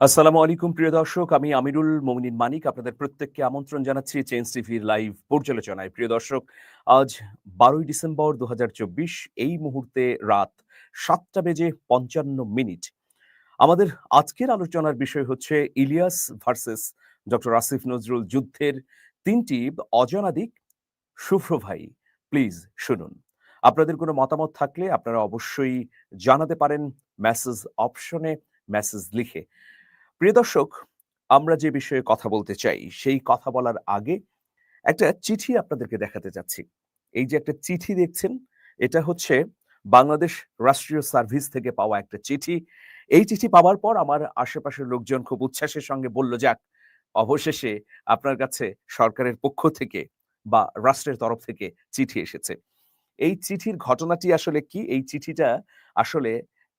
আসসালামু আলাইকুম, প্রিয় দর্শক। আমি আমিরুল মোমিনিন মানিক আপনাদের প্রত্যেককে আমন্ত্রণ জানাচ্ছি চেঞ্জ টিভির লাইভ পর্যালোচনায়। প্রিয় দর্শক, আজ বারোই ডিসেম্বর দুহাজার চব্বিশ, এই মুহূর্তে রাত সাতটা বেজে পঞ্চান্ন মিনিট। আমাদের আজকের আলোচনার বিষয় হচ্ছে ইলিয়াস ভার্সেস ডক্টর আসিফ নজরুল যুদ্ধের তিনটি অজানা দিক। শুভ্র ভাই, প্লিজ শুনুন। আপনাদের কোনো মতামত থাকলে আপনারা অবশ্যই জানাতে পারেন। মেসেজ অপশনে মেসেজ লিখে। প্রিয় দর্শক, আমরা যে বিষয়ে কথা বলতে চাই, সেই কথা বলার আগে একটা চিঠি আপনাদেরকে দেখাতে চাচ্ছি। এই যে একটা চিঠি দেখছেন, এটা হচ্ছে বাংলাদেশ রাষ্ট্রীয় সার্ভিস থেকে পাওয়া একটা চিঠি। এই চিঠি পাওয়ার পর আমার আশেপাশের লোকজন খুব উচ্ছ্বাসের সঙ্গে বলল, যাক, অবশেষে আপনার কাছে সরকারের পক্ষ থেকে বা রাষ্ট্রের তরফ থেকে চিঠি এসেছে। এই চিঠির ঘটনাটি আসলে কি? এই চিঠিটা আসলে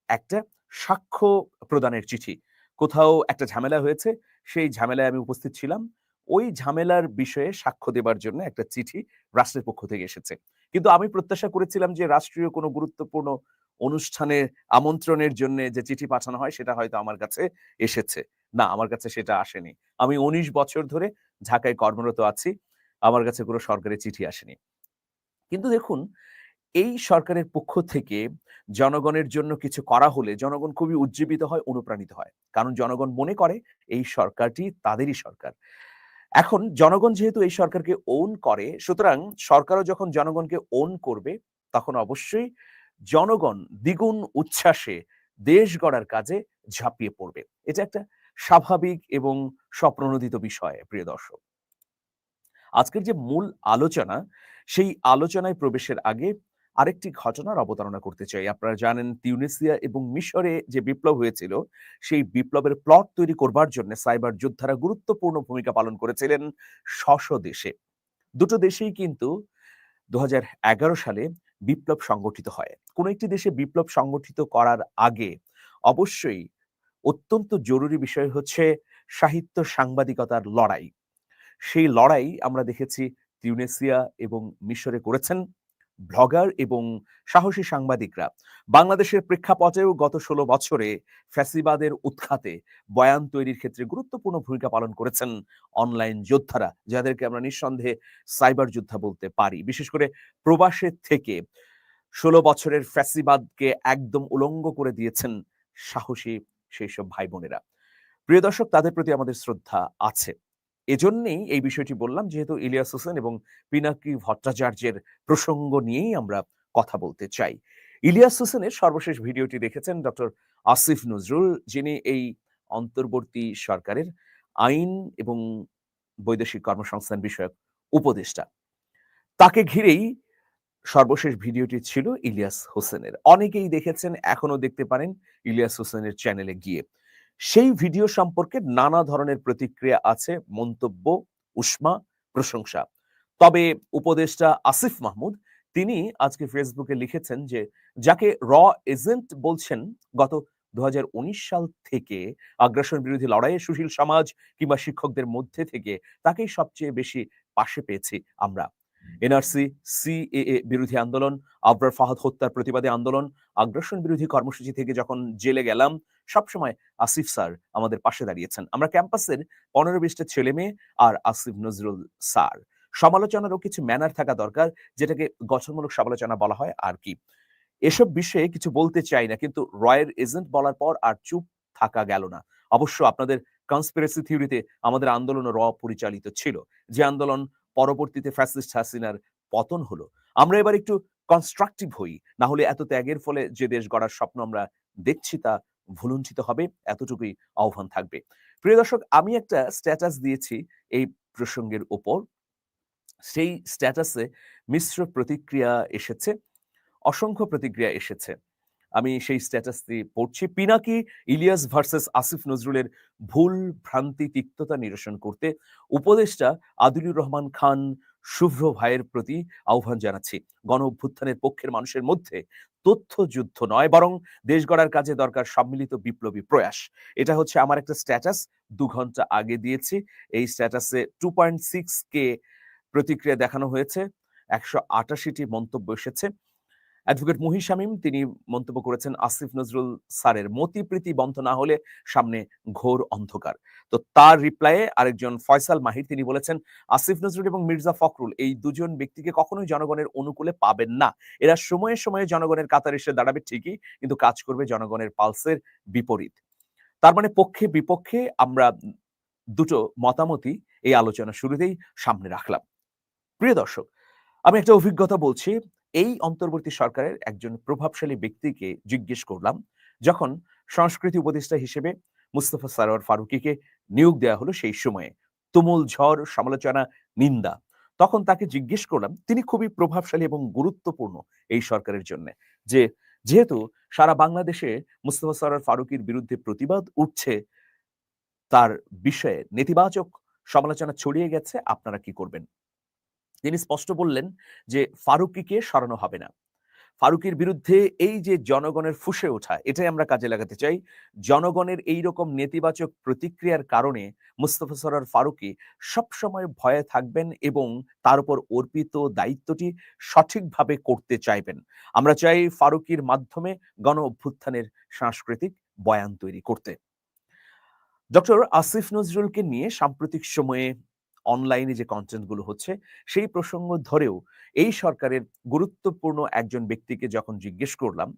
একটা সাক্ষ্য প্রদানের চিঠি। কোথাও একটা ঝামেলা হয়েছে, সেই ঝামেলায় আমি উপস্থিত ছিলাম। ওই ঝামেলার বিষয়ে সাক্ষ্য দেবার জন্য একটা চিঠি রাষ্ট্রের পক্ষ থেকে এসেছে। কিন্তু আমি প্রত্যাশা করেছিলাম যে রাষ্ট্রীয় কোনো গুরুত্বপূর্ণ অনুষ্ঠানে আমন্ত্রণের জন্য যে চিঠি পাঠানো হয়, সেটা হয়তো আমার কাছে এসেছে। না, আমার কাছে সেটা আসেনি। আমি উনিশ বছর ধরে ঢাকায় কর্মরত আছি। আমার কাছে কোনো সরকারি চিঠি আসেনি। কিন্তু দেখুন এই সরকারের পক্ষ থেকে জনগণের জন্য কিছু করা হলে জনগণ খুবই উজ্জীবিত হয়, অনুপ্রাণিত হয়। কারণ জনগণ মনে করে এই সরকারটি তাদেরই সরকার। এখন জনগণ যেহেতু এই সরকারকে ওন করে, সুতরাং সরকারও যখন জনগণকে ওন করবে, তখন অবশ্যই জনগণ দ্বিগুণ উচ্ছ্বাসে দেশ গড়ার কাজে ঝাঁপিয়ে পড়বে। এটা একটা স্বাভাবিক এবং স্বপ্রণোদিত বিষয়, প্রিয় দর্শক। আজকের যে মূল আলোচনা, সেই আলোচনায় প্রবেশের আগে আরেকটি ঘটনার অবতারণা করতে চাই। আপনারা জানেন তিউনেসিয়া এবং মিশরে যে বিপ্লব হয়েছিল, সেই বিপ্লবের প্লট তৈরি করবার জন্য সাইবার যোদ্ধারা গুরুত্বপূর্ণ ভূমিকা পালন করেছিলেন শশ দেশে। দুটো দেশেই কিন্তু দু হাজার এগারো সালে বিপ্লব সংগঠিত হয়। কোন একটি দেশে বিপ্লব সংগঠিত করার আগে অবশ্যই অত্যন্ত জরুরি বিষয় হচ্ছে সাহিত্য সাংবাদিকতার লড়াই। সেই লড়াই আমরা দেখেছি তিউনেসিয়া এবং মিশরে করেছেন। ব্লগার এবং সাহসী সাংবাদিকরা। বাংলাদেশের প্রেক্ষাপটেও গত ষোলো বছরে ফ্যাসিবাদের উৎখাতে বয়ান তৈরির ক্ষেত্রে গুরুত্বপূর্ণ ভূমিকা পালন করেছেন অনলাইন যোদ্ধারা, যাদেরকে আমরা নিঃসন্দেহে সাইবার যোদ্ধা বলতে পারি। বিশেষ করে প্রবাসের থেকে ষোলো বছরের ফ্যাসিবাদকে একদম উলঙ্গ করে দিয়েছেন সাহসী সেই সব ভাই বোনেরা প্রিয় দর্শক, তাদের প্রতি আমাদের শ্রদ্ধা আছে। এজন্যেই এই বিষয়টি বললাম, যেহেতু ইলিয়াস হোসেন এবং পিনাকি ভট্টাচার্যের প্রসঙ্গ নিয়েই আমরা কথা বলতে চাই। ইলিয়াস হোসেনের সর্বশেষ ভিডিওটি দেখেছেন ডক্টর আসিফ নজরুল, যিনি এই অন্তর্বর্তী সরকারের আইন এবং বৈদেশিক কর্মসংস্থান বিষয়ক উপদেষ্টা। তাকে ঘিরেই সর্বশেষ ভিডিওটি ছিল ইলিয়াস হোসেনের। অনেকেই দেখেছেন এখনও দেখতে পারেন ইলিয়াস হোসেনের চ্যানেলে গিয়ে। সেই ভিডিও সম্পর্কে নানা ধরনের প্রতিক্রিয়া আছে, মন্তব্য, উষ্মা, প্রশংসা। তবে উপদেষ্টা আসিফ মাহমুদ, তিনি আজকে ফেসবুকে লিখেছেন যে, যাকে র এজেন্ট বলছেন, গত দু হাজার উনিশ সাল থেকে আগ্রাসন বিরোধী লড়াইয়ে সুশীল সমাজ কিংবা শিক্ষকদের মধ্যে থেকে তাকেই সবচেয়ে বেশি পাশে পেয়েছি আমরা। এনআরসি, সিএএ বিরোধী আন্দোলন, আবরার ফাহাদ হত্যার প্রতিবাদী আন্দোলন, আগ্রাসন বিরোধী কর্মসূচি থেকে যখন জেলে গেলাম, সবসময় আসিফ স্যার আমাদের পাশে দাঁড়িয়েছেন। আমরা ক্যাম্পাসের পনেরো বিশটা ছেলে মেয়ে আর আসিফ নজরুল স্যার। সমালোচনারও কিছু ম্যানার থাকা দরকার, যেটাকে গঠনমূলক সমালোচনা বলা হয় আর কি। এসব বিষয়ে কিছু বলতে চাই না, কিন্তু রয়ের এজেন্ট বলার পর আর চুপ থাকা গেল না। অবশ্য আপনাদের কনস্পিরেসি থিওরিতে আমাদের আন্দোলন র পরিচালিত ছিল। যে আন্দোলন পরবর্তীতে ফ্যাসিস্ট হাসিনার পতন হলো। আমরা এবার একটু কনস্ট্রাকটিভ হই, না হলে এত ত্যাগের ফলে যে দেশ গড়ার স্বপ্ন আমরা দেখছি তা ভুলুঞ্চিত হবে, এতটুকুই আহ্বান থাকবে। প্রিয় দর্শক, আমি একটা স্ট্যাটাস দিয়েছি এই প্রসঙ্গের ওপর। সেই স্ট্যাটাসে মিশ্র প্রতিক্রিয়া এসেছে, অসংখ্য প্রতিক্রিয়া এসেছে। আমি সেই স্ট্যাটাসটি পড়ছি। পিনাকি, ইলিয়াস ভার্সেস আসিফ নজরুলের ভুল ভ্রান্তি তিক্ততা নিরসন করতে উপদেষ্টা আদিলুর রহমান খান শুভ্র ভাইয়ের প্রতি আহ্বান জানাচ্ছি। গণ অভ্যুত্থানের পক্ষের মানুষের মধ্যে তথ্য যুদ্ধ নয়, বরং দেশ গড়ার কাজে দরকার সম্মিলিত বিপ্লবী প্রয়াস। এটা হচ্ছে আমার একটা স্ট্যাটাস দু ঘণ্টা আগে দিয়েছি। এই স্ট্যাটাসে টু পয়েন্ট সিক্স কে প্রতিক্রিয়া দেখানো হয়েছে, একশো আটাশিটি মন্তব্য এসেছে। অ্যাডভোকেট মহি শামীম, তিনি মন্তব্য করেছেন, আসিফ নজরুল স্যারের মতিপ্রীতি বন্ধ না হলে সামনে ঘোর অন্ধকার। তো তার রিপ্লাইয়ে আরেকজন ফয়সাল মাহির, তিনি বলেছেন, আসিফ নজরুল এবং মির্জা ফখরুল এই দুজন ব্যক্তিকে কখনোই জনগণের অনুকূলে পাবেন না। এরা সময়ে সময়ে জনগণের কাতার এসে দাঁড়াবে ঠিকই, কিন্তু কাজ করবে জনগণের পালসের বিপরীত। তার মানে পক্ষে বিপক্ষে আমরা দুটো মতামতই এই আলোচনা শুরুতেই সামনে রাখলাম। প্রিয় দর্শক, আমি একটা অভিজ্ঞতা বলছি এই অন্তর্বর্তী সরকারের একজন প্রভাবশালী ব্যক্তিকে জিজ্ঞেস করলাম, যখন সংস্কৃতি উপদেষ্টা হিসেবে মুস্তফা সারোয়ার ফারুকিকে নিয়োগ দেওয়া হলো সেই সময়ে, তুমুল ঝড়, সমালোচনা, নিন্দা, তখন তাকে জিজ্ঞেস করলাম, তিনি খুবই প্রভাবশালী এবং গুরুত্বপূর্ণ এই সরকারের জন্য, যে যেহেতু সারা বাংলাদেশে মুস্তফা সরোয়ার ফারুকির বিরুদ্ধে প্রতিবাদ উঠছে, তার বিষয়ে নেতিবাচক সমালোচনা ছড়িয়ে গেছে, আপনারা কি করবেন? তিনি স্পষ্ট বললেন যে ফারুকিকে সরানো হবে না। ফারুকের বিরুদ্ধে এই যে জনগণের ফুসে ওঠা, এটাই আমরা কাজে লাগাতে চাই। জনগণের এই রকম নেতিবাচক প্রতিক্রিয়ার কারণে মুস্তফা সরার ফারুকি সবসময় ভয়ে থাকবেন এবং তার উপর অর্পিত দায়িত্বটি সঠিকভাবে করতে চাইবেন। আমরা চাই ফারুকির মাধ্যমে গণ অভ্যুত্থানের সাংস্কৃতিক বয়ান তৈরি করতে। ডক্টর আসিফ নজরুলকে নিয়ে সাম্প্রতিক সময়ে অনলাইনে যে কন্টেন্টগুলো হচ্ছে, সেই প্রসঙ্গ ধরেও এই সরকারের গুরুত্বপূর্ণ একজন ব্যক্তিকে যখন জিজ্ঞেস করলাম,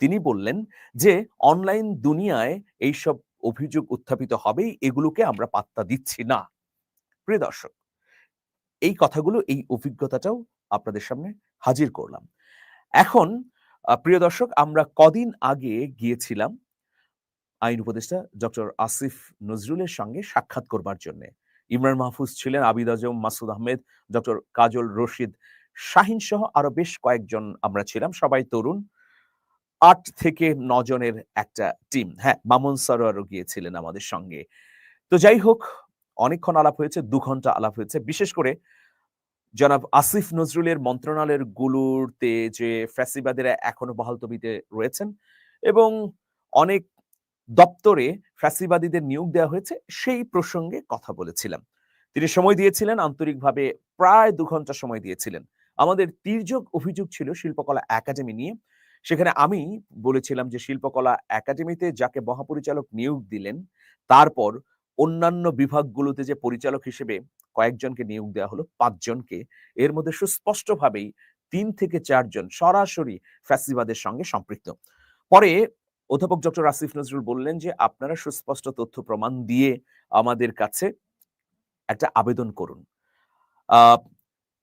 তিনি বললেন যে অনলাইন দুনিয়ায় এইসব অভিযোগ উত্থাপিত হবেই, এগুলোকে আমরা পাত্তা দিচ্ছি না। প্রিয় দর্শক, এই কথাগুলো, এই অভিজ্ঞতাটাও আপনাদের সামনে হাজির করলাম। এখন প্রিয় দর্শক, আমরা কদিন আগে গিয়েছিলাম আইন উপদেষ্টা ডক্টর আসিফ নজরুলের সঙ্গে সাক্ষাৎ করবার জন্যে। ইমরান মাহফুজ ছিলেন, আবিদ আজম, মাসুদ আহমেদ, ডক্টর কাজল রশিদ শাহিন সহ আরও বেশ কয়েকজন আমরা ছিলাম। সবাই তরুণ। আট থেকে নজনের একটা টিম। হ্যাঁ মামুন সরোয়ারও গিয়েছিলেন আমাদের সঙ্গে। তো যাই হোক, অনেকক্ষণ আলাপ হয়েছে, দু ঘণ্টা আলাপ হয়েছে। বিশেষ করে জনাব আসিফ নজরুলের মন্ত্রণালয়ের গুলোতে যে ফ্যাসিবাদেরা এখনও বহাল তবিতে রয়েছেন এবং অনেক দপ্তরে ফ্যাসিবাদীদের নিয়োগ দেওয়া হয়েছে, সেই প্রসঙ্গে কথা বলেছিলাম। তিনি সময় দিয়েছিলেন, আন্তরিকভাবে প্রায় দু ঘণ্টা সময় দিয়েছিলেন। আমাদের তির্যক অভিযোগ ছিল শিল্পকলা একাডেমি নিয়ে। সেখানে আমি বলেছিলাম যে শিল্পকলা একাডেমিতে যাকে মহাপরিচালক নিয়োগ দিলেন, তারপর অন্যান্য বিভাগগুলোতে যে পরিচালক হিসেবে কয়েকজনকে নিয়োগ দেওয়া হলো, পাঁচজনকে, এর মধ্যে সুস্পষ্টভাবেই তিন থেকে চারজন সরাসরি ফ্যাসিবাদের সঙ্গে সম্পৃক্ত। পরে অধ্যাপক ডক্টর আসিফ নজরুল বললেন যে, আপনারা সুস্পষ্ট তথ্য প্রমাণ দিয়ে আমাদের কাছে একটা আবেদন করুন।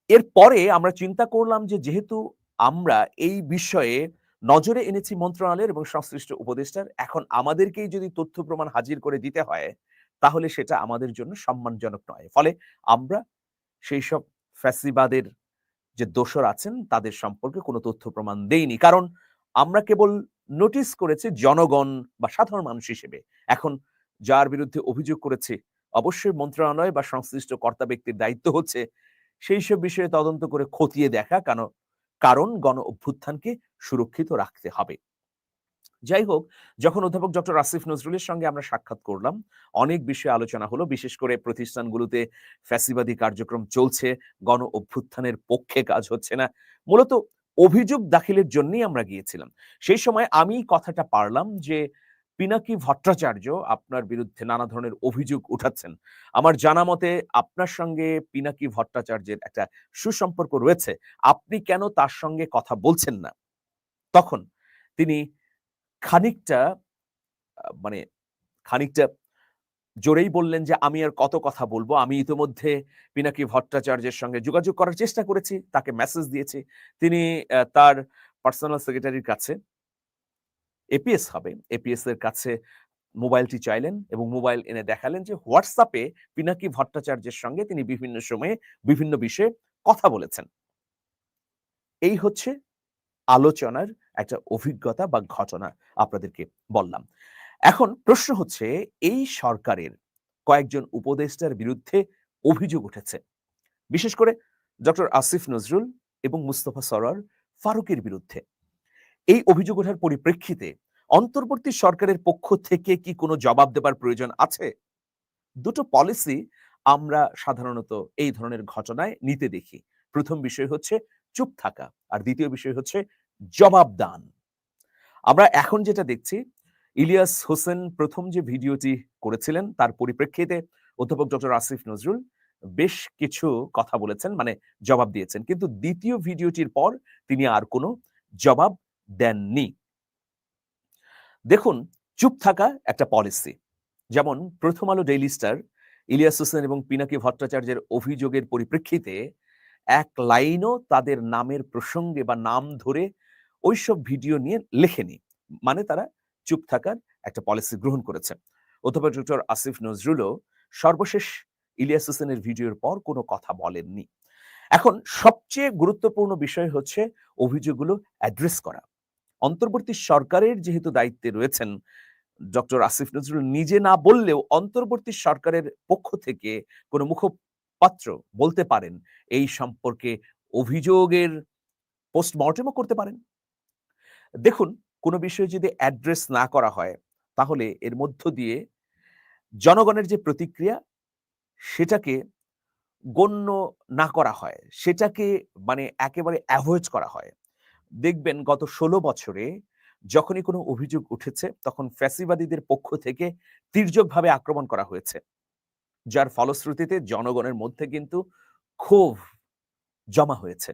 এরপরে আমরা চিন্তা করলাম যে, যেহেতু আমরা এই বিষয়ে নজরে এনেছি মন্ত্রণালয়ের এবং সংশ্লিষ্ট উপদেষ্টার, এখন আমাদেরকেই যদি তথ্য প্রমাণ হাজির করে দিতে হয়, তাহলে সেটা আমাদের জন্য সম্মানজনক নয়। ফলে আমরা সেই সব ফ্যাসিবাদের যে দোষর আছেন, তাদের সম্পর্কে কোনো তথ্য প্রমাণ দেইনি। কারণ আমরা কেবল নোটিস করেছে জনগণ বা সাধারণ মানুষ হিসেবে। এখন যার বিরুদ্ধে অভিযোগ করেছে অবশ্যই মন্ত্রণালয় বা সংশ্লিষ্ট কর্তা ব্যক্তির দায়িত্ব হচ্ছে সেই সব বিষয়ে তদন্ত করে খতিয়ে দেখা কেন, কারণ গণ অভ্যুত্থানকে সুরক্ষিত রাখতে হবে। যাই হোক, যখন অধ্যাপক ডক্টর আসিফ নজরুলের সঙ্গে আমরা সাক্ষাৎ করলাম, অনেক বিষয়ে আলোচনা হলো, বিশেষ করে প্রতিষ্ঠানগুলোতে ফ্যাসিবাদী কার্যক্রম চলছে, গণ অভ্যুত্থানের পক্ষে কাজ হচ্ছে না। মূলত অভিযোগ দাখিলের জন্যই আমরা গিয়েছিলাম। সেই সময় আমি কথাটা পারলাম যে, পিনাকি ভট্টাচার্য আপনার বিরুদ্ধে নানা ধরনের অভিযোগ উঠাচ্ছেন। আমার জানা মতে আপনার সঙ্গে পিনাকি ভট্টাচার্যের একটা সুসম্পর্ক রয়েছে। আপনি কেন তার সঙ্গে কথা বলছেন না? তখন তিনি খানিকটা মানে খানিকটা জোরেই বললেন যে, আমি আর কত কথা বলব? আমি ইতিমধ্যে পিনাকি ভট্টাচার্যের সঙ্গে যোগাযোগ করার চেষ্টা করেছি, তাকে মেসেজ দিয়েছি। তিনি তার পার্সোনাল সেক্রেটারির কাছে এপিএস হবে। এপিএস এর কাছে মোবাইলটি চাইলেন এবং মোবাইল এনে দেখালেন যে হোয়াটসঅ্যাপে পিনাকি ভট্টাচার্যের সঙ্গে তিনি বিভিন্ন সময়ে বিভিন্ন বিষয়ে কথা বলেছেন। এই হচ্ছে আলোচনার একটা অভিজ্ঞতা বা ঘটনা আপনাদেরকে বললাম। এখন প্রশ্ন হচ্ছে, এই সরকারের কয়েকজন উপদেষ্টার বিরুদ্ধে অভিযোগ উঠেছে। বিশেষ করে ডক্টর আসিফ নজরুল এবং মুস্তফা সরার ফারুকের বিরুদ্ধে। এই অভিযোগ ওঠার পরিপ্রেক্ষিতে অন্তর্বর্তী সরকারের পক্ষ থেকে কি কোনো জবাব দেবার প্রয়োজন আছে? দুটো পলিসি আমরা সাধারণত এই ধরনের ঘটনায় নিতে দেখি। প্রথম বিষয় হচ্ছে চুপ থাকা, আর দ্বিতীয় বিষয় হচ্ছে জবাব দান আমরা এখন যেটা দেখছি ইলিয়াস হোসেন প্রথম যে ভিডিওটি করেছিলেন, তার পরিপ্রেক্ষিতে অধ্যাপক ডক্টর আসিফ নজরুল বেশ কিছু কথা বলেছেন মানে জবাব দিয়েছেন। কিন্তু দ্বিতীয় ভিডিওটির পর তিনি আর কোনো জবাব দেননি। দেখুন, চুপ থাকা একটা পলিসি যেমন, প্রথম আলো ডেইলি স্টার ইলিয়াস হোসেন এবং পিনাকি ভট্টাচার্যের অভিযোগের পরিপ্রেক্ষিতে এক লাইনও তাদের নামের প্রসঙ্গে বা নাম ধরে ওইসব ভিডিও নিয়ে লেখেনি। মানে তারা চুপ থাকার একটা পলিসি গ্রহণ করেছে। অধ্যাপক ডক্টর আসিফ নজরুলও সর্বশেষ ইলিয়াস হোসেনের ভিডিওর পর কোনো কথা বলেননি। এখন সবচেয়ে গুরুত্বপূর্ণ বিষয় হচ্ছে অভিযোগগুলো অ্যাড্রেস করা। অন্তর্বর্তী সরকারের যেহেতু দায়িত্বে রয়েছেন ডক্টর আসিফ নজরুল, নিজে না বললেও অন্তর্বর্তী সরকারের পক্ষ থেকে কোনো মুখপাত্র বলতে পারেন এই সম্পর্কে অভিযোগের পোস্টমর্টেমও করতে পারেন। দেখুন কোনো বিষয়ে যদি অ্যাড্রেস না করা হয়, তাহলে এর মধ্য দিয়ে জনগণের যে প্রতিক্রিয়া, সেটাকে গণ্য না করা হয়। সেটাকে মানে একেবারে অ্যাভয়েড করা হয়। দেখবেন গত ষোলো বছরে যখনই কোনো অভিযোগ উঠেছে, তখন ফ্যাসিবাদীদের পক্ষ থেকে তীর্যকভাবে আক্রমণ করা হয়েছে। যার ফলশ্রুতিতে জনগণের মধ্যে কিন্তু ক্ষোভ জমা হয়েছে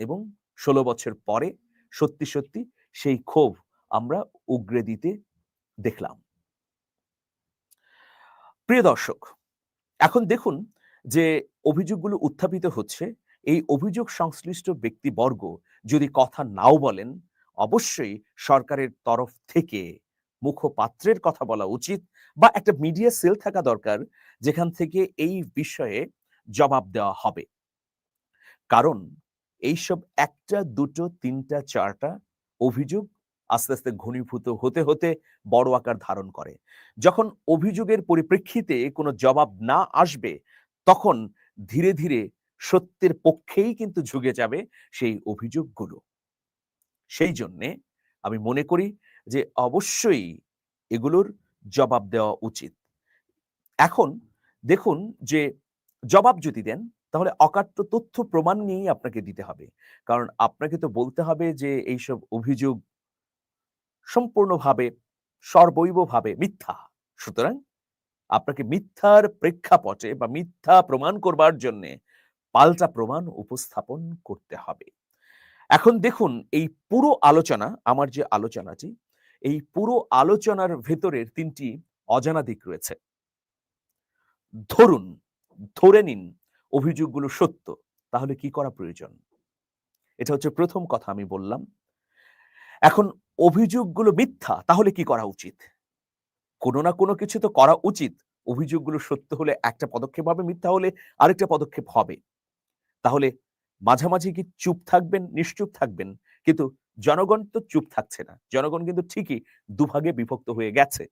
এবং ষোলো বছর পরে সত্যি সত্যি সেই ক্ষোভ আমরা উগরে দিতে দেখলাম। প্রিয় দর্শক, এখন দেখুন যে অভিযোগগুলো উত্থাপিত হচ্ছে। এই অভিযোগ সংশ্লিষ্ট ব্যক্তিবর্গ যদি কথা নাও বলেন, অবশ্যই সরকারের তরফ থেকে মুখপাত্রের কথা বলা উচিত বা একটা মিডিয়া সেল থাকা দরকার যেখান থেকে এই বিষয়ে জবাব দেওয়া হবে। কারণ এইসব একটা, দুটো, তিনটা, চারটা অভিযোগ আস্তে আস্তে ঘনীভূত হতে হতে বড় আকার ধারণ করে। যখন অভিযোগের পরিপ্রেক্ষিতে কোনো জবাব না আসবে, তখন ধীরে ধীরে সত্যের পক্ষেই কিন্তু ঝুঁকে যাবে সেই অভিযোগগুলো। সেই জন্যে আমি মনে করি যে অবশ্যই এগুলোর জবাব দেওয়া উচিত। এখন দেখুন যে জবাব যদি দেন, তাহলে অকাট্য তথ্য প্রমাণ নিয়েই আপনাকে দিতে হবে। কারণ আপনাকে তো বলতে হবে যে এইসব অভিযোগ সম্পূর্ণভাবে, সর্বৈবভাবে মিথ্যা। সুতরাং আপনাকে মিথ্যার প্রেক্ষাপটে বা মিথ্যা প্রমাণ করবার জন্য পাল্টা প্রমাণ উপস্থাপন করতে হবে। এখন দেখুন, এই পুরো আলোচনা, আমার যে আলোচনাটি, এই পুরো আলোচনার ভেতরের তিনটি অজানা দিক রয়েছে। ধরুন, ধরে নিন অভিযোগগুলো সত্য, তাহলে কি করা প্রয়োজন? এটা হচ্ছে প্রথম কথা আমি বললাম। এখন অভিযোগগুলো মিথ্যা, তাহলে কি করা উচিত? কোনো না কোনো কিছু তো করা উচিত। অভিযোগগুলো সত্য হলে একটা পদক্ষেপ হবে, মিথ্যা হলে আরেকটা পদক্ষেপ হবে। তাহলে মাঝামাঝি কি চুপ থাকবেন? নিশ্চুপ থাকবেন। কিন্তু জনগণ তো চুপ থাকছে না। জনগণ কিন্তু ঠিকই দুভাগে বিভক্ত হয়ে গেছে।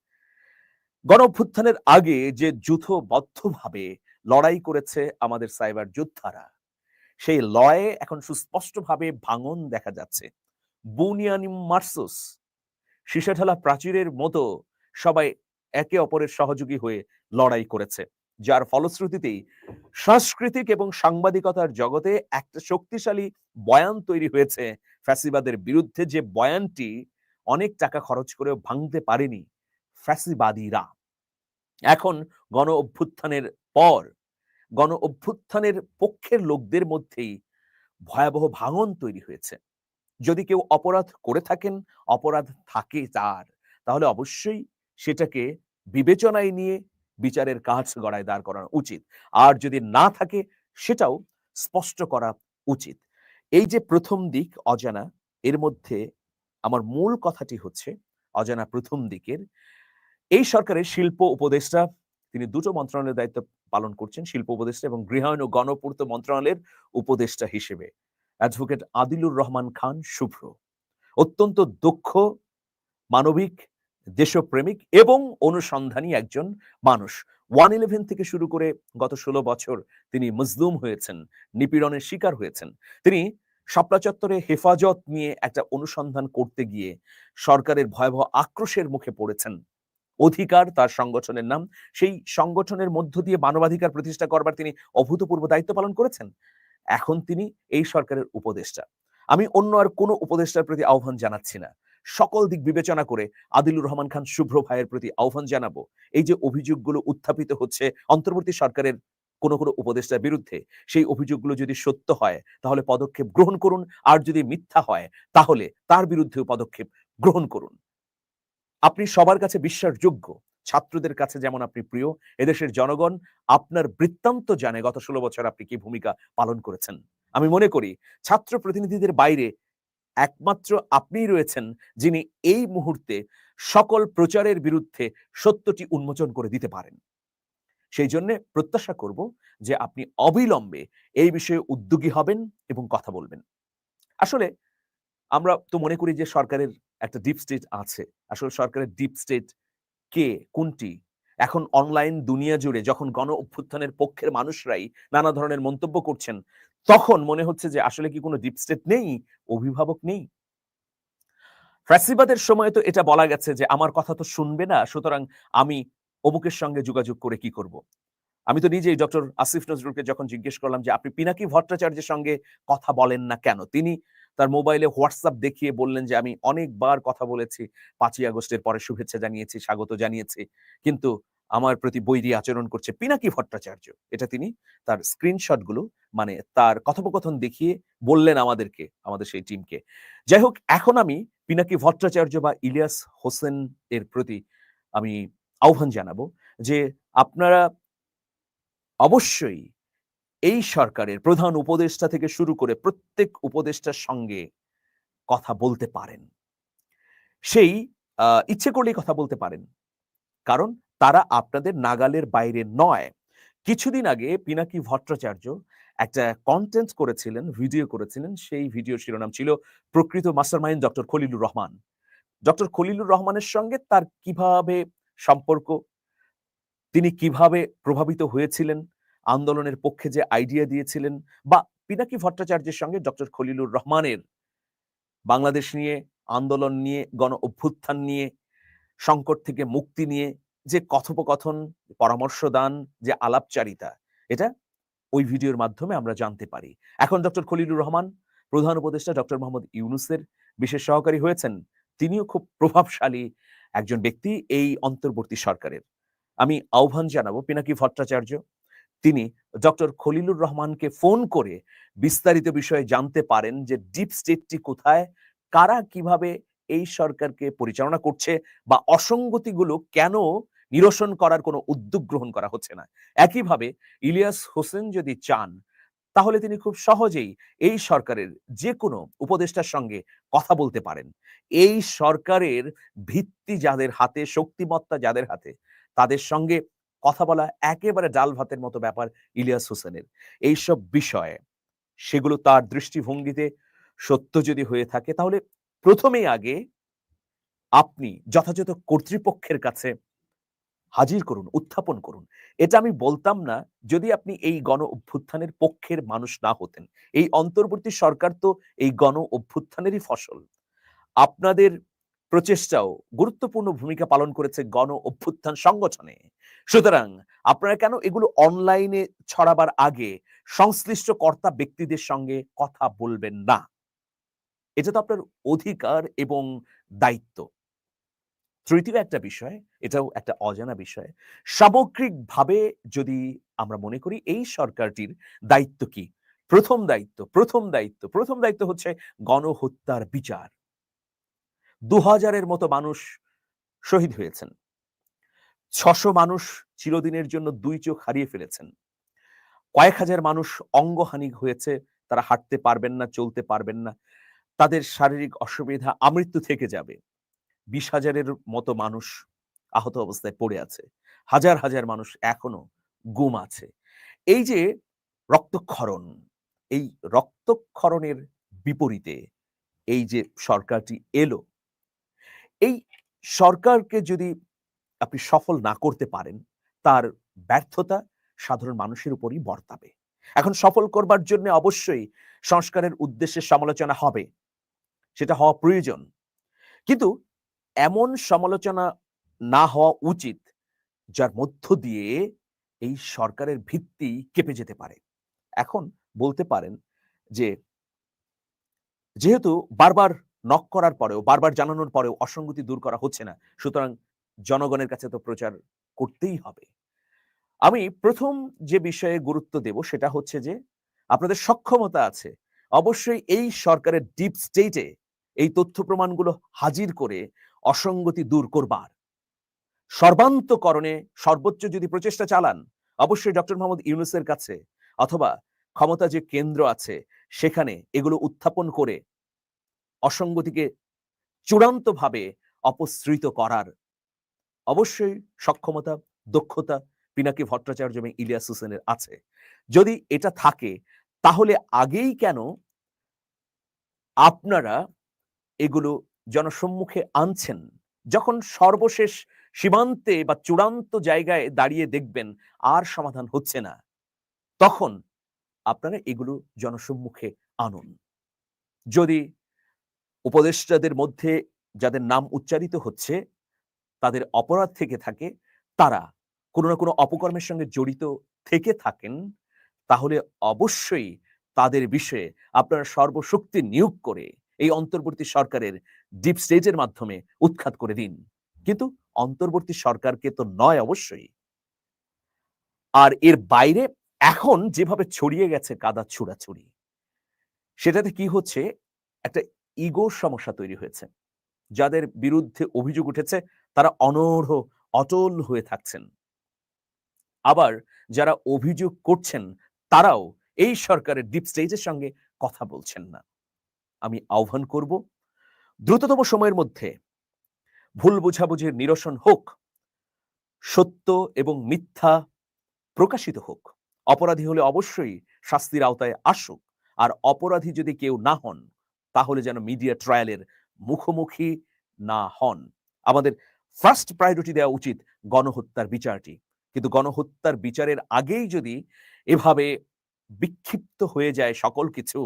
গণ অভ্যুত্থানের আগে যে যুথবদ্ধভাবে লড়াই করেছে আমাদের সাইবার যোদ্ধারা, সেই লয়ে এখন সুস্পষ্টভাবে ভাঙন দেখা যাচ্ছে। বুনিয়ানি মার্সুস। সীসাঢালা প্রাচীরের মতো সবাই একে অপরের সহযোগী হয়ে লড়াই করেছে, যার ফলশ্রুতিতেই সাংস্কৃতিক এবং সাংবাদিকতার জগতে একটা শক্তিশালী বয়ান তৈরি হয়েছে। ফ্যাসিবাদের বিরুদ্ধে যে বয়ানটি অনেক টাকা খরচ করে ভাঙতে পারেনি ফ্যাসিবাদীরা। এখন গণ অভ্যুত্থানের পর, গণ অভ্যুত্থানের পক্ষের লোকদের মধ্যেই ভয়াবহ ভাঙন তৈরি হয়েছে। যদি কেউ অপরাধ করে থাকেন, অপরাধ থাকে তার, তাহলে অবশ্যই সেটাকে বিবেচনায় নিয়ে বিচারের কাজ গড়ায় দাঁড় করানো উচিত। আর যদি না থাকে, সেটাও স্পষ্ট করা উচিত। এই যে প্রথম দিক, অজানা, এর মধ্যে আমার মূল কথাটি হচ্ছে, অজানা প্রথম দিকের, এই সরকারের শিল্প উপদেষ্টা, তিনি দুটো মন্ত্রণালয়ের দায়িত্ব পালন করছেন, শিল্প উপদেষ্টা এবং গৃহায়ন ও গণপূর্ত মন্ত্রণালয়ের উপদেষ্টা হিসেবে। অ্যাডভোকেট আদিলুর রহমান খান শুভ্র। অত্যন্ত দক্ষ, মানবিক, দেশপ্রেমিক এবং অনুসন্ধানী একজন মানুষ। ওয়ান ইলেভেন থেকে শুরু করে গত ষোলো বছর তিনি মজলুম হয়েছেন, নিপীড়নের শিকার হয়েছেন। তিনি শাপলা চত্বরে হেফাজত নিয়ে একটা অনুসন্ধান করতে গিয়ে সরকারের ভয়াবহ আক্রোশের মুখে পড়েছেন। অধিকার তার সংগঠনের নাম, সেই সংগঠনের মধ্য দিয়ে মানবাধিকার প্রতিষ্ঠা করবার তিনি অভূতপূর্ব দায়িত্ব পালন করেছেন। এখন তিনি এই সরকারের উপদেষ্টা। আমি অন্য আর কোনো উপদেষ্টার প্রতি আহ্বান জানাচ্ছি না। সকল দিক বিবেচনা করে আদিলুর রহমান খান শুভ্র ভাইয়ের প্রতি আহ্বান জানাব। এই যে অভিযোগগুলো উত্থাপিত হচ্ছে অন্তর্বর্তী সরকারের কোন কোন উপদেষ্টার বিরুদ্ধে, সেই অভিযোগগুলো যদি সত্য হয়, তাহলে পদক্ষেপ গ্রহণ করুন। আর যদি মিথ্যা হয়, তাহলে তার বিরুদ্ধেও পদক্ষেপ গ্রহণ করুন। আপনি সবার কাছে বিশ্বাসযোগ্য। ছাত্রদের কাছে যেমন আপনি প্রিয়, এদেশের জনগণ আপনার বৃত্তান্ত জানে গত ষোলো বছর আপনি কি ভূমিকা পালন করেছেন। আমি মনে করি, ছাত্র প্রতিনিধিদের বাইরে একমাত্র আপনিই রয়েছেন যিনি এই মুহূর্তে সকল প্রচারের বিরুদ্ধে সত্যটি উন্মোচন করে দিতে পারেন। সেই জন্য প্রত্যাশা করব যে আপনি অবিলম্বে এই বিষয়ে উদ্যোগী হবেন এবং কথা বলবেন। আসলে আমরা তো মনে করি যে সরকারের একটা ডিপ স্টেট আছে। আসলে সরকারের ডিপ স্টেট কে, কোনটি? এখন অনলাইন দুনিয়া জুড়ে যখন গণ অভ্যুত্থানের পক্ষের মানুষরাই নানা ধরনের মন্তব্য করছেন, তখন মনে হচ্ছে যে আসলে কি কোনো ডিপ স্টেট নেই? অভিভাবক নেই? ফ্যাসিবাদের সময় তো এটা বলা গেছে যে আমার কথা তো শুনবে না, সুতরাং আমি অমুকের সঙ্গে যোগাযোগ করে কি করব? আমি তো নিজেই ডক্টর আসিফ নজরুলকে যখন জিজ্ঞেস করলাম যে, আপনি পিনাকি ভট্টাচার্যের সঙ্গে কথা বলেন না কেন? তিনি তার মোবাইলে হোয়াটসঅ্যাপ দেখিয়ে বললেন যে, আমি অনেকবার কথা বলেছি। পাঁচই আগস্টের পরে শুভেচ্ছা জানিয়েছি, স্বাগত জানিয়েছি। কিন্তু আমার প্রতি বৈরী আচরণ করছে পিনাকি ভট্টাচার্য। এটা তিনি তার স্ক্রিনশটগুলো মানে তার কথোপকথন দেখিয়ে বললেন আমাদেরকে, আমাদের সেই টিমকে যাই হোক, এখন আমি পিনাকি ভট্টাচার্য বা ইলিয়াস হোসেন এর প্রতি আমি আহ্বান জানাব যে, আপনারা অবশ্যই এই সরকারের প্রধান উপদেষ্টা থেকে শুরু করে প্রত্যেক উপদেষ্টার সঙ্গে কথা বলতে পারেন। সেই ইচ্ছে করলেই কথা বলতে পারেন। কারণ তারা আপনাদের নাগালের বাইরে নয়। কিছুদিন আগে পিনাকি ভট্টাচার্য একটা কন্টেন্ট করেছিলেন ভিডিও করেছিলেন। সেই ভিডিও শিরোনাম ছিল প্রকৃত mastermind doctor Khalilur Rahman. Doctor Khalilur রহমানের সঙ্গে তার কীভাবে সম্পর্ক, তিনি কীভাবে প্রভাবিত হয়েছিলেন আন্দোলনের পক্ষে যে আইডিয়া দিয়েছিলেন বা পিনাকি ভট্টাচার্যের সঙ্গে ডক্টর খলিলুর রহমানের বাংলাদেশ নিয়ে, আন্দোলন নিয়ে, গণ অভ্যুত্থান নিয়ে, সংকট থেকে মুক্তি নিয়ে যে কথোপকথন পরামর্শ দান যে আলাপচারিতা, এটা ওই ভিডিওর মাধ্যমে আমরা জানতে পারি। এখন ডক্টর খলিলুর রহমান, প্রধান উপদেষ্টা ডক্টর মোহাম্মদ ইউনুসের বিশেষ সহকারী হয়েছেন। তিনিও খুব প্রভাবশালী একজন ব্যক্তি এই অন্তর্বর্তী সরকারের। আমি আহ্বান জানাব পিনাকি ভট্টাচার্য তিনি ডক্টর খলিলুর রহমানকে ফোন করে বিস্তারিত বিষয়ে জানতে পারেন যে ডিপ স্টেটটি কোথায়, কারা কীভাবে এই সরকারকে পরিচালনা করছে বা অসঙ্গতিগুলো কেন নিরসন করার কোনো উদ্যোগ গ্রহণ করা হচ্ছে না। একইভাবে ইলিয়াস হোসেন যদি চান, তাহলে তিনি খুব সহজেই এই সরকারের যে কোনো উপদেষ্টার সঙ্গে কথা বলতে পারেন। এই সরকারের ভিত্তি যাদের হাতে, শক্তিমত্তা যাদের হাতে, তাদের সঙ্গে কথা বলা একেবারে ডাল ভাতের মতো ব্যাপার ইলিয়াস হোসেনের। এইসব বিষয়ে সেগুলো তার দৃষ্টিভঙ্গিতে সত্য যদি হয়ে থাকে, তাহলে প্রথমেই আগে আপনি যথাযথ কর্তৃপক্ষের কাছে হাজির করুন, উত্থাপন করুন। এটা আমি বলতাম না যদি আপনি এই গণ অভ্যুত্থানের পক্ষের মানুষ না হতেন। এই অন্তর্বর্তী সরকার তো এই গণ অভ্যুত্থানেরই ফসল। আপনাদের প্রচেষ্টাও গুরুত্বপূর্ণ ভূমিকা পালন করেছে গণ অভ্যুত্থান সংগঠনে। সুতরাং আপনারা কেন এগুলো অনলাইনে ছড়াবার আগে সংশ্লিষ্ট কর্তা ব্যক্তিদের সঙ্গে কথা বলবেন না? এটা তো আপনার অধিকার এবং দায়িত্ব। তৃতীয় একটা বিষয়, এটাও একটা অজানা বিষয়, সামগ্রিকভাবে যদি আমরা মনে করি এই সরকারটির দায়িত্ব কি? প্রথম দায়িত্ব প্রথম দায়িত্ব প্রথম দায়িত্ব হচ্ছে গণহত্যার বিচার। দু হাজারের মতো মানুষ শহীদ হয়েছেন। ছশো মানুষ চিরদিনের জন্য দুই চোখ হারিয়ে ফেলেছেন। কয়েক হাজার মানুষ অঙ্গহানি হয়েছে, তারা হাঁটতে পারবেন না, চলতে পারবেন না। তাদের শারীরিক অসুবিধা আমৃত্যু থেকে যাবে। বিশ হাজারের মতো মানুষ আহত অবস্থায় পড়ে আছে। হাজার হাজার মানুষ এখনও গুম আছে। এই যে রক্তক্ষরণ, এই রক্তক্ষরণের বিপরীতে এই যে সরকারটি এলো এই সরকারকে যদি আপনি সফল না করতে পারেন, তার ব্যর্থতা সাধারণ মানুষের উপরই বর্তাবে। এখন সফল করবার জন্য অবশ্যই সংস্কারের উদ্দেশ্যে সমালোচনা হবে। সেটা হওয়া প্রয়োজন। কিন্তু এমন সমালোচনা না হওয়া উচিত, যার মধ্য দিয়ে এই সরকারের ভিত্তি কেঁপে যেতে পারে। এখন বলতে পারেন যে, যেহেতু বারবার নক করার পরেও, বারবার জানানোর পরেও অসঙ্গতি দূর করা হচ্ছে না। সুতরাং জনগণের কাছে তো প্রচার করতেই হবে। আমি প্রথম যে বিষয়ে গুরুত্ব দেব সেটা হচ্ছে যে, আপনাদের সক্ষমতা আছে। অবশ্যই এই সরকারের ডিপ স্টেটে এই তথ্য প্রমাণগুলো হাজির করে অসঙ্গতি দূর করবার। সর্বান্তকরণে সর্বোচ্চ যদি প্রচেষ্টা চালান, অবশ্যই ডক্টর মোহাম্মদ ইউনুসের কাছে অথবা ক্ষমতা যে কেন্দ্র আছে, সেখানে এগুলো উত্থাপন করে অসঙ্গতিকে চূড়ান্তভাবে অপসৃত করার অবশ্যই সক্ষমতা, দক্ষতা পিনাকি ভট্টাচার্য এবং ইলিয়াস হোসেনের আছে। যদি এটা থাকে, তাহলে আগেই কেন আপনারা এগুলো জনসম্মুখে আনছেন? যখন সর্বশেষ সীমান্তে বা চূড়ান্ত জায়গায় দাঁড়িয়ে দেখবেন, আর সমাধান হচ্ছে না, তখন আপনারা এগুলো জনসম্মুখে আনুন। যদি উপদেষ্টাদের মধ্যে যাদের নাম উচ্চারিত হচ্ছে, তাদের অপরাধ থেকে থাকে, তারা কোনো না কোনো অপকর্মের সঙ্গে জড়িত থেকে থাকেন, তাহলে অবশ্যই তাদের বিষয়ে আপনারা সর্বশক্তি নিয়োগ করে এই অন্তর্বর্তী সরকারের ডিপ স্টেজের মাধ্যমে উৎখাত করে দিন। কিন্তু অন্তর্বর্তী সরকারকে তো নয় অবশ্যই। আর এর বাইরে এখন যেভাবে ছড়িয়ে গেছে কাদা ছুড়াছুড়ি, সেটাতে কি হচ্ছে? একটা ইগোর সমস্যা তৈরি হয়েছে। যাদের বিরুদ্ধে অভিযোগ উঠেছে, তারা অনর্হ অটল হয়ে থাকছেন। আবার যারা অভিযোগ করছেন, তারাও এই সরকারের ডিপ স্টেজের সঙ্গে কথা বলছেন না। আমি আহ্বান করব, দ্রুততম সময়ের মধ্যে ভুল বোঝাবুঝির নিরসন হোক, সত্য এবং মিথ্যা প্রকাশিত হোক। অপরাধী হলে অবশ্যই শাস্তির আওতায় আসুক। আর অপরাধী যদি কেউ না হন তাহলে যেন মিডিয়া ট্রায়ালের মুখোমুখি না হন। আমাদের ফার্স্ট প্রায়োরিটি দেওয়া উচিত গণহত্যার বিচারটি। কিন্তু গণহত্যার বিচারের আগেই যদি এভাবে বিক্ষিপ্ত হয়ে যায় সকল কিছু,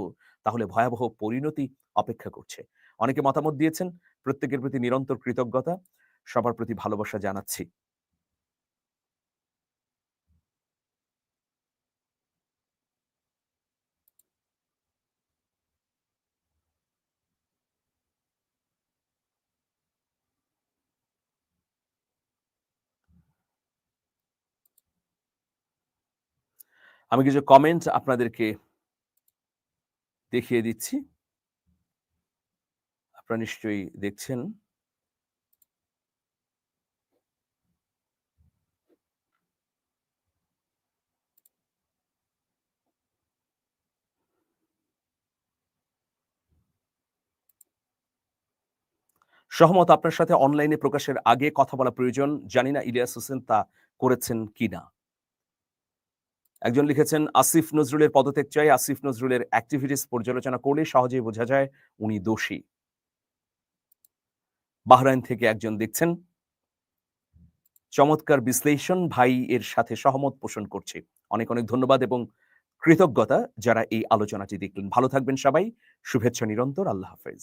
তাহলে ভয়াবহ পরিণতি অপেক্ষা করছে। অনেকে মতামত দিয়েছেন, প্রত্যেকের প্রতি নিরন্তর কৃতজ্ঞতা, সবার প্রতি ভালোবাসা জানাচ্ছি। আমি কিছু কমেন্ট আপনাদেরকে দেখিয়ে দিচ্ছি। আপনারা নিশ্চয়ই দেখছেন। সহমত, আপনার সাথে অনলাইনে প্রকাশের আগে কথা বলা প্রয়োজন। জানি না ইলিয়াস হোসেন তা করেছেন কিনা। একজন লিখেছেন, আসিফ নজরুলের পদত্যাগ চাই। আসিফ নজরুলের অ্যাক্টিভিটিস পর্যালোচনা করলে সহজেই বোঝা যায় উনি দোষী। বাহরাইন থেকে একজন দেখছেন, চমৎকার বিশ্লেষণ, ভাই এর সাথে সহমত পোষণ করছে। অনেক অনেক ধন্যবাদ এবং কৃতজ্ঞতা যারা এই আলোচনাটি দেখলেন। ভালো থাকবেন সবাই। শুভেচ্ছা নিরন্তর। আল্লাহ হাফেজ।